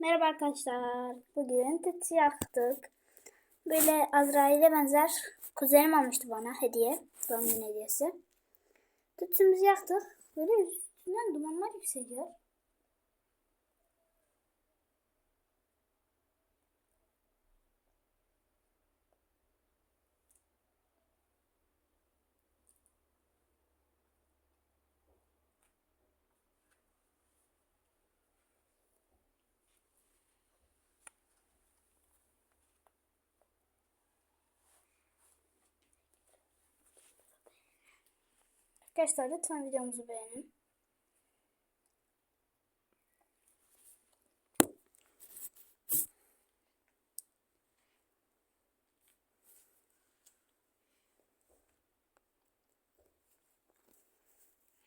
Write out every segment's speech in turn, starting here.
Merhaba arkadaşlar. Bugün tütsü yaktık. Böyle Azrail'e benzer kuzenim almıştı bana hediye. Doğum günü hediyesi. Tütsümüzü yaktık. Böyle üstünden dumanlar yükseliyor. Arkadaşlar lütfen videomuzu beğenin.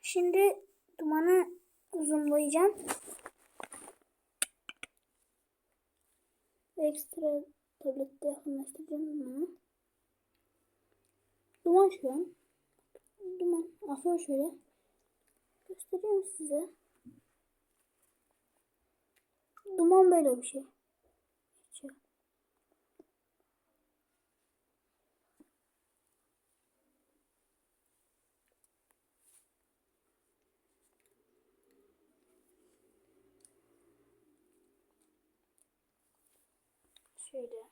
Şimdi dumanı zoomlayacağım. Ekstra tablette yakınlaştıracağım dumanı. Duman şu an duman akıyor şöyle. Göstereyim size. Duman böyle bir şey. Geçiyor. Şöyle.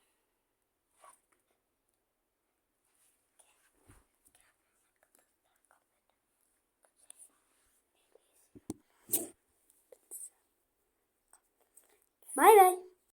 Bye bye.